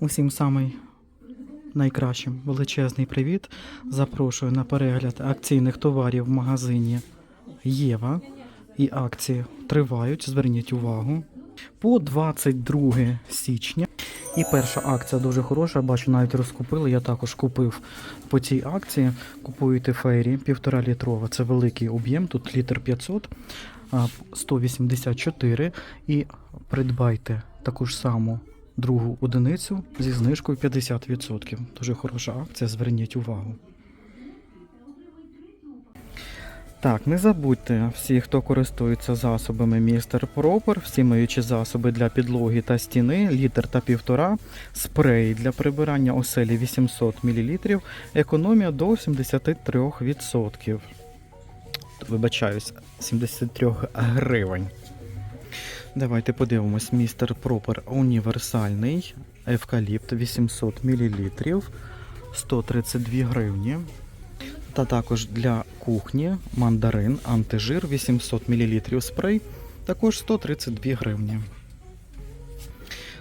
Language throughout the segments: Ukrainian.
Усім самий найкращим величезний привіт. Запрошую на перегляд акційних товарів в магазині Єва. І акції тривають, зверніть увагу. По 22 січня. І перша акція дуже хороша. Бачу, навіть розкупили. Я також купив по цій акції. Купуєте фейрі 1,5 літрова. Це великий об'єм, тут літр 500, а, 184. І придбайте таку ж саму другу одиницю зі знижкою 50%. Дуже хороша акція, зверніть увагу. Так, не забудьте, всі, хто користується засобами Містер Пропер, всі миючі засоби для підлоги та стіни, літр та півтора, спрей для прибирання оселі 800 мл, економія до 73%. Вибачаюсь, 73 гривень. Давайте подивимось. Містер Пропер універсальний, евкаліпт 800 мл, 132 гривні. Та також для кухні мандарин антижир 800 мл спрей, також 132 гривні.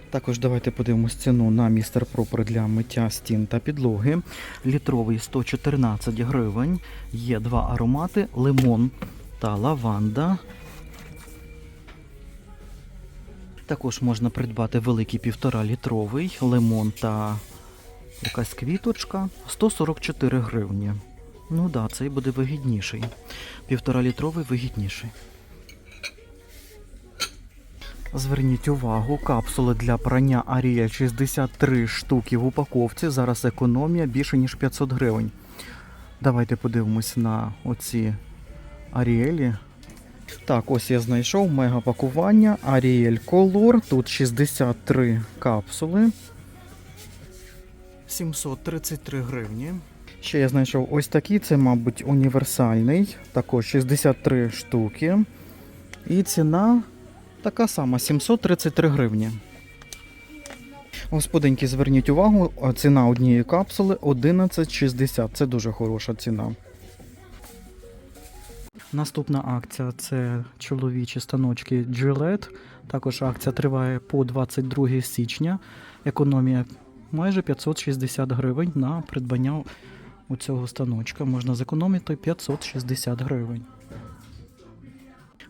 Також давайте подивимось ціну на містер Пропер для миття стін та підлоги. Літровий 114 гривень. Є два аромати: лимон та лаванда. Також можна придбати великий 1,5 літровий лимон та якась квіточка 144 гривні. Ну да, цей буде вигідніший. Півтора літровий вигідніший. Зверніть увагу, капсули для прання Ariel 63 штуки в упаковці. Зараз економія більше ніж 500 гривень. Давайте подивимось на оці Аріелі. Так, ось я знайшов мегапакування Ariel Color. Тут 63 капсули. 733 гривні. Ще я знайшов ось такий, це, мабуть, універсальний. Також 63 штуки. І ціна така сама 733 гривні. Господинки, зверніть увагу, ціна однієї капсули 11,60. Це дуже хороша ціна. Наступна акція це чоловічі станочки Gillette. Також акція триває по 22 січня. Економія майже 560 гривень на придбання у цього станочка. Можна зекономити 560 гривень.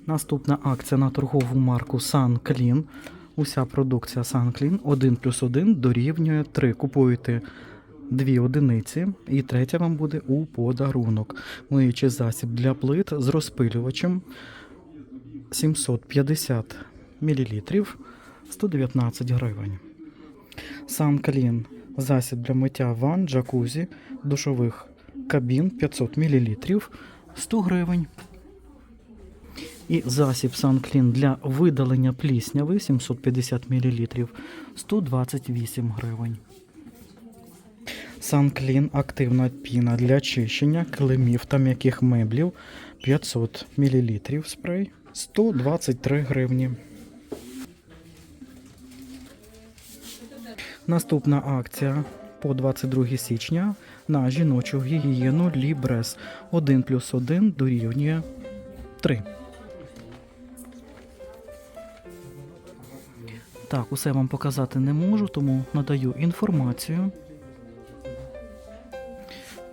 Наступна акція на торгову марку SunClean. Уся продукція SunClean 1 плюс 1 дорівнює 3. Купуєте дві одиниці, і третя вам буде у подарунок. Миючий засіб для плит з розпилювачем 750 мл 119 гривень. SunClean засіб для миття ванн, джакузі, душових кабін 500 мл 100 гривень. І засіб SunClean для видалення плісняви 750 мл 128 гривень. SunClean активна піна для очищення килимів та м'яких меблів 500 мл спрей 123 гривні. Наступна акція по 22 січня на жіночу гігієну Лібрес 1 плюс 1 дорівнює 3. Так, усе вам показати не можу, тому надаю інформацію.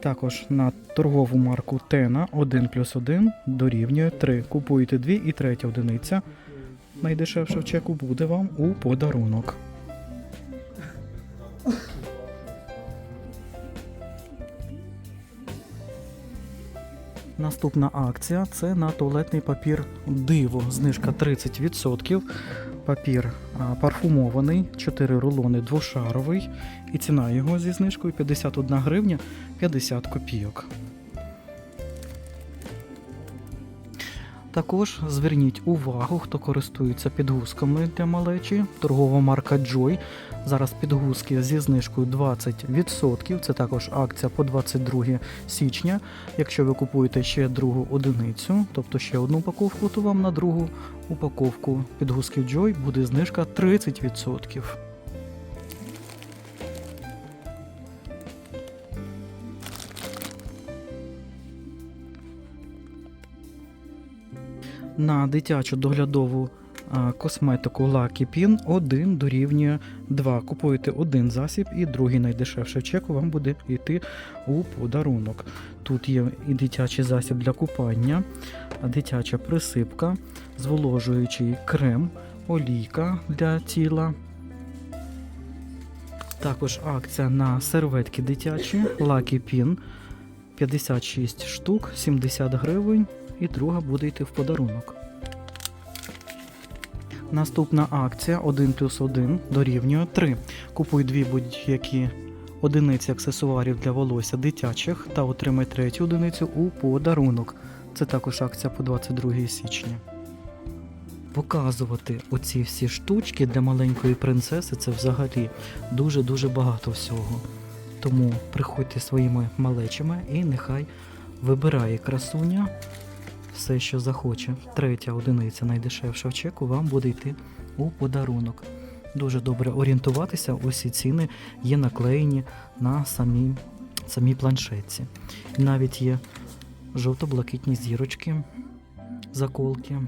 Також на торгову марку Тена 1 плюс 1 дорівнює 3. Купуєте 2 і третя одиниця. Найдешевша в чеку буде вам у подарунок. Наступна акція це на туалетний папір Диво. Знижка 30%. Папір парфумований, 4 рулони двошаровий. І ціна його зі знижкою 51 гривня 50 копійок. Також зверніть увагу, хто користується підгузками для малечі. Торгова марка Joy. Зараз підгузки зі знижкою 20%. Це також акція по 22 січня. Якщо ви купуєте ще другу одиницю, тобто ще одну упаковку, то вам на другу упаковку підгузків Joy буде знижка 30%. На дитячу доглядову косметику Lucky Pin 1 дорівнює 2. Купуєте один засіб і другий найдешевший чек вам буде йти у подарунок. Тут є і дитячий засіб для купання, дитяча присипка, зволожуючий крем, олійка для тіла. Також акція на серветки дитячі Lucky Pin 56 штук, 70 гривень, і друга буде йти в подарунок. Наступна акція 1 плюс 1 дорівнює 3. Купуй дві будь-які одиниці аксесуарів для волосся дитячих та отримай третю одиницю у подарунок. Це також акція по 22 січня. Показувати оці всі штучки для маленької принцеси це взагалі дуже-дуже багато всього. Тому приходьте своїми малечами і нехай вибирає красуня все, що захоче. Третя одиниця найдешевша в чеку вам буде йти у подарунок. Дуже добре орієнтуватися, усі ціни є наклеєні на самій, самі планшетці. Навіть є жовто-блакитні зірочки, заколки.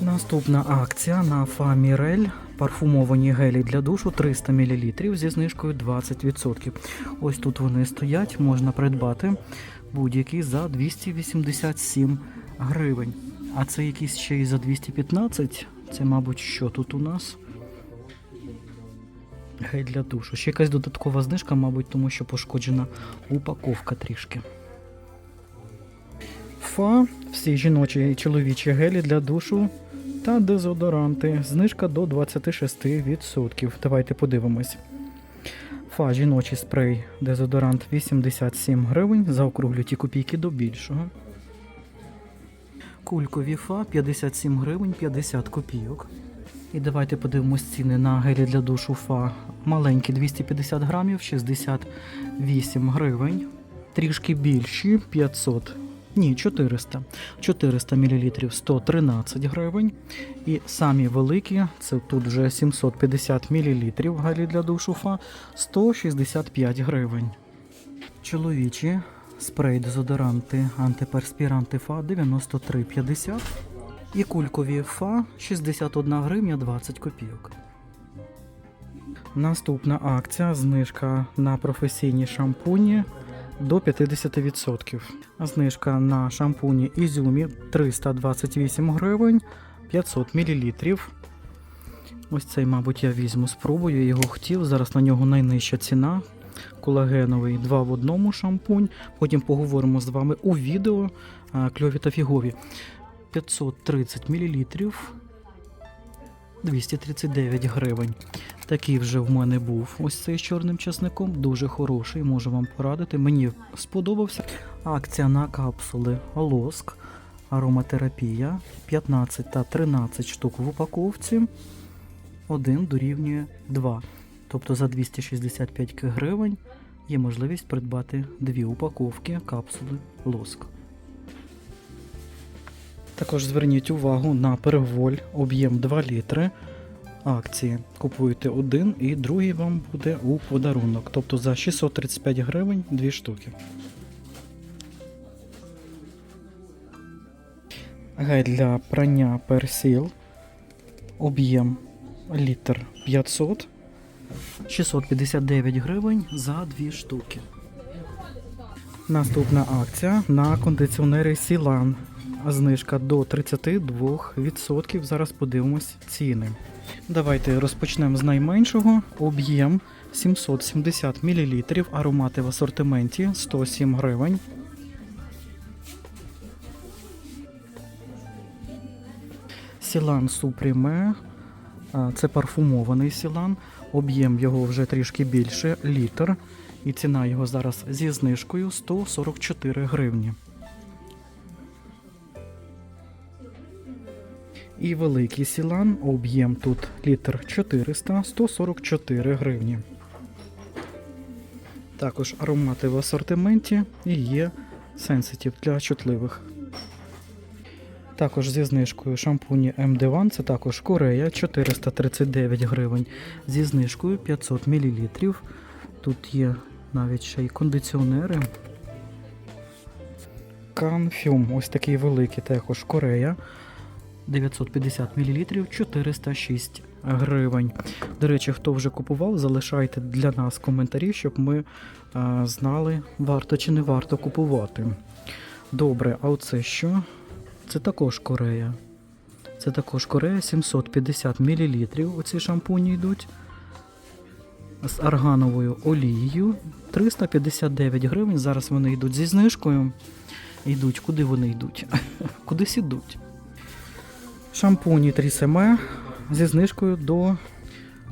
Наступна акція на Фамірель. Парфумовані гелі для душу 300 мл зі знижкою 20%. Ось тут вони стоять, можна придбати будь-який за 287 гривень. А це якийсь ще й за 215. Це, мабуть, що тут у нас? Гель для душу. Ще якась додаткова знижка, мабуть, тому що пошкоджена упаковка трішки. Фа, всі жіночі і чоловічі гелі для душу та дезодоранти. Знижка до 26%. Давайте подивимось. Фа, жіночий спрей, дезодорант 87 гривень. Заокруглю ті копійки до більшого. Кулькові фа 57 гривень 50 копійок. І давайте подивимось ціни на гелі для душу фа. Маленькі 250 грамів 68 гривень. Трішки більші 500 ні, 400. 400 мл 113 гривень. І самі великі, це тут вже 750 мл гелі для душу фа 165 гривень. Чоловічі спрей дезодоранти антиперспіранти фа 93,50. І кулькові фа 61 гривня 20 копійок. Наступна акція знижка на професійні шампуні до 50%. Знижка на шампуні Ізюмі 328 гривень 500 мл. Ось цей, мабуть, я візьму, спробую. Його хотів. Зараз на нього найнижча ціна. Колагеновий 2 в одному шампунь. Потім поговоримо з вами у відео кльові та фігові. 530 мл 239 гривень. Такий вже в мене був ось цей з чорним часником. Дуже хороший, можу вам порадити. Мені сподобався. Акція на капсули лоск, ароматерапія 15 та 13 штук в упаковці. Один дорівнює 2. Тобто за 265 гривень є можливість придбати дві упаковки капсули лоск. Також зверніть увагу на переволь об'єм 2 літри акції. Купуєте один і другий вам буде у подарунок. Тобто за 635 гривень дві штуки. Гель для прання персіл. Об'єм літр 500. 659 гривень за дві штуки. Наступна акція на кондиціонери Сілан. Знижка до 32%. Зараз подивимось ціни. Давайте розпочнемо з найменшого. Об'єм 770 мл. Аромати в асортименті 107 гривень. Сілан Супріме. Це парфумований сілан. Об'єм його вже трішки більше, літр. І ціна його зараз зі знижкою 144 гривні. І великий сілан, об'єм тут літр 400, 144 гривні. Також аромати в асортименті і є сенситив для чутливих. Також зі знижкою шампуні MD1, це також Корея 439 гривень. Зі знижкою 500 мл. Тут є навіть ще й кондиціонери. Канфюм, ось такий великий, також Корея. 950 мл 406 гривень. До речі, хто вже купував, залишайте для нас коментарі, щоб ми а, знали, варто чи не варто купувати. Добре, а оце що? Це також Корея. Це також Корея 750 мл. Оці шампуні йдуть. З аргановою олією 359 гривень. Зараз вони йдуть зі знижкою. Йдуть, куди вони йдуть? Кудись ідуть. Шампуні 3 зі знижкою до,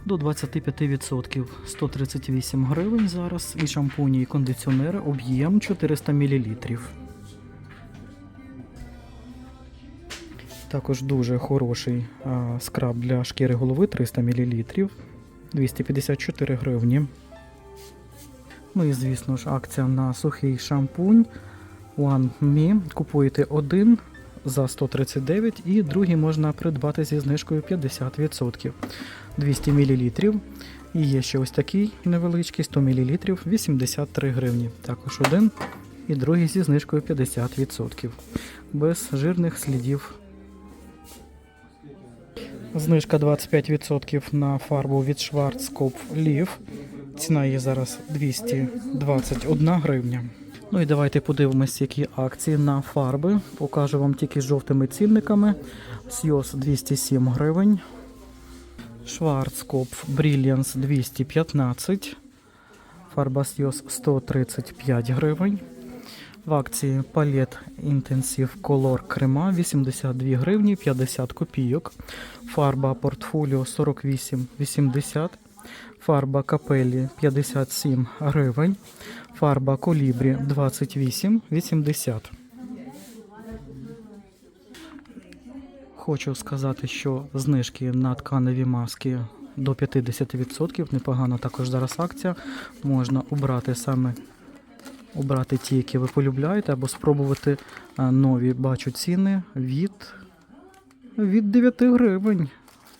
до 25%. 138 гривень зараз. І шампуні і кондиціонери об'єм 400 мл. Також дуже хороший а, скраб для шкіри голови 300 мл. 254 гривні. Ну і звісно ж, акція на сухий шампунь One Me. Купуєте один за 139 і другий можна придбати зі знижкою 50%. 200 мл. І є ще ось такий невеличкий 100 мл 83 гривні. Також один і другий зі знижкою 50%. Без жирних слідів Знижка 25% на фарбу від Schwarzkopf Leaf. Ціна її зараз 221 гривня. Ну і давайте подивимось, які акції на фарби. Покажу вам тільки з жовтими цінниками. Сйоз 207 гривень. Schwarzkopf Brilliance 215. Фарба Сйоз 135 гривень. В акції палет Intensive Color крема 82 гривні 50 копійок. Фарба портфоліо 48,80. Фарба капелі 57 гривень. Фарба колібрі 28,80. Хочу сказати, що знижки на тканеві маски до 50%. Непогана також зараз акція. Можна обрати саме обрати ті, які ви полюбляєте, або спробувати нові бачу ціни від, від 9 гривень.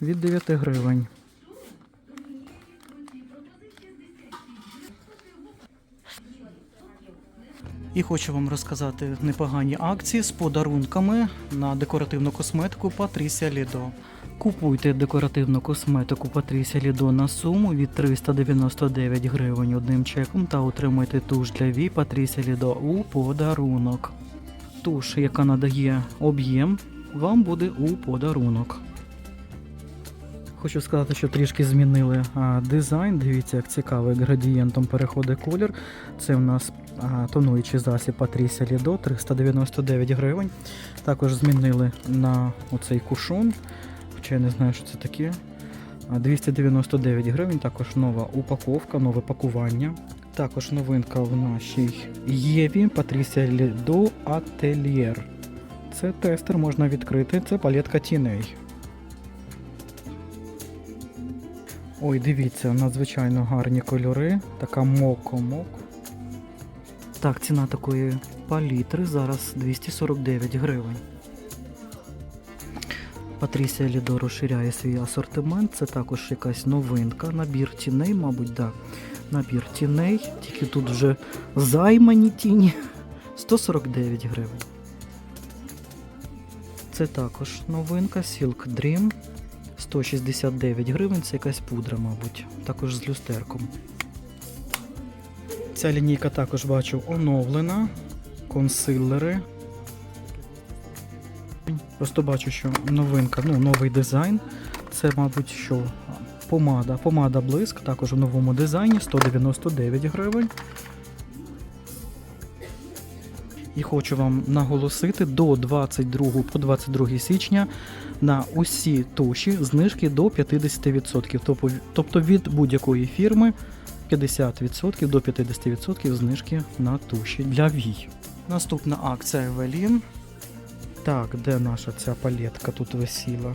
Від 9 гривень. І хочу вам розказати непогані акції з подарунками на декоративну косметику Патрісія Лідо. Купуйте декоративну косметику Патрісія Лідо на суму від 399 гривень одним чеком та отримайте туш для Ві Патрісія Лідо у подарунок. Туш, яка надає об'єм, вам буде у подарунок. Хочу сказати, що трішки змінили а, дизайн. Дивіться, як цікаво, як градієнтом переходить колір. Це у нас тонуючий засіб Патрісія Лідо 399 гривень. Також змінили на оцей кушон. Хоча я не знаю, що це таке. 299 гривень, також нова упаковка, нове пакування. Також новинка в нашій Єві Патрісія Лідо Ательєр. Це тестер можна відкрити, це палетка тіней. Ой, дивіться, надзвичайно гарні кольори. Така моко-моко. Так, ціна такої палітри зараз 249 гривень. Патрісія Лідо розширяє свій асортимент. Це також якась новинка. Набір тіней, мабуть. Да. Набір тіней, тільки тут вже займані тіні. 149 гривень. Це також новинка Silk Dream. 169 гривень, це якась пудра, мабуть, також з люстерком. Ця лінійка також бачу оновлена. Консилери. Просто бачу, що новинка, ну, новий дизайн. Це, мабуть, що помада. Помада блиск, також в новому дизайні 199 гривень. І хочу вам наголосити до 22 по 22 січня на усі туші знижки до 50%. Тобто- Тобто від будь-якої фірми 50% до 50% знижки на туші для вій. Наступна акція Евелін. Так, де наша ця палетка тут висіла?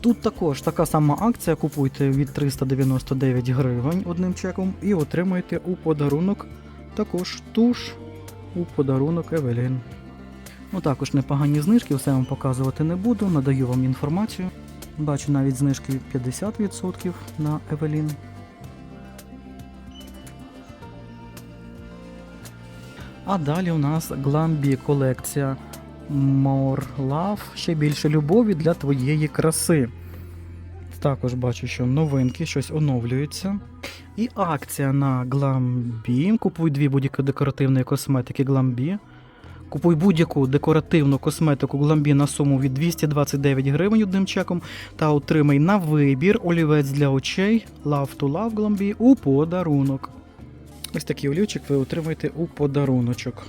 Тут також така сама акція. Купуйте від 399 гривень одним чеком і отримаєте у подарунок також туш у подарунок Евелін. Ну також непогані знижки, все вам показувати не буду, надаю вам інформацію. Бачу навіть знижки 50% на Евелін. А далі у нас Glambi колекція More Love, ще більше любові для твоєї краси. Також бачу, що новинки, щось оновлюється. І акція на Glambi. Купуй дві будь-які декоративної косметики Glambi. Купуй будь-яку декоративну косметику Glambi на суму від 229 гривень одним чеком та отримай на вибір олівець для очей Love to Love Glambi у подарунок. Ось такий олівчик ви отримаєте у подаруночок.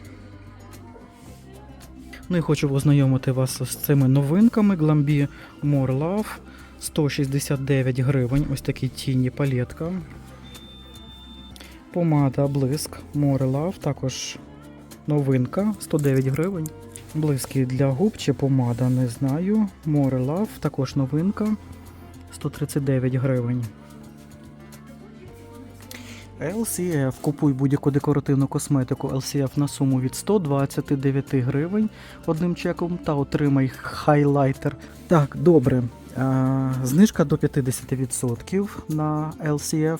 Ну і хочу ознайомити вас з цими новинками. Glambi More Love 169 гривень. Ось такі тіні палетка. Помада блиск More Love, також новинка 109 гривень. Блиски для губ чи помада, не знаю. More Love, також новинка 139 гривень. LCF. Купуй будь-яку декоративну косметику LCF на суму від 129 гривень одним чеком та отримай хайлайтер. Так, добре. Знижка до 50% на LCF.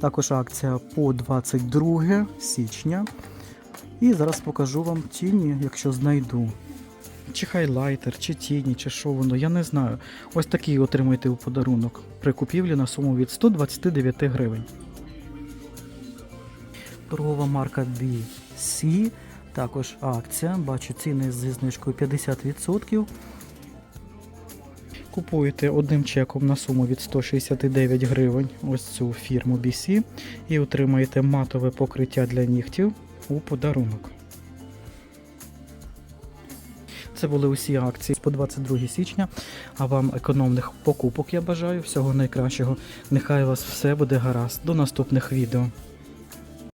Також акція по 22 січня. І зараз покажу вам тіні, якщо знайду. Чи хайлайтер, чи тіні, чи що воно, я не знаю. Ось такий отримайте у подарунок при купівлі на суму від 129 гривень. Торгова марка BC. Також акція. Бачу ціни зі знижкою 50%. Купуєте одним чеком на суму від 169 гривень ось цю фірму BC і отримаєте матове покриття для нігтів у подарунок. Це були усі акції по 22 січня. А вам економних покупок я бажаю. Всього найкращого. Нехай у вас все буде гаразд. До наступних відео.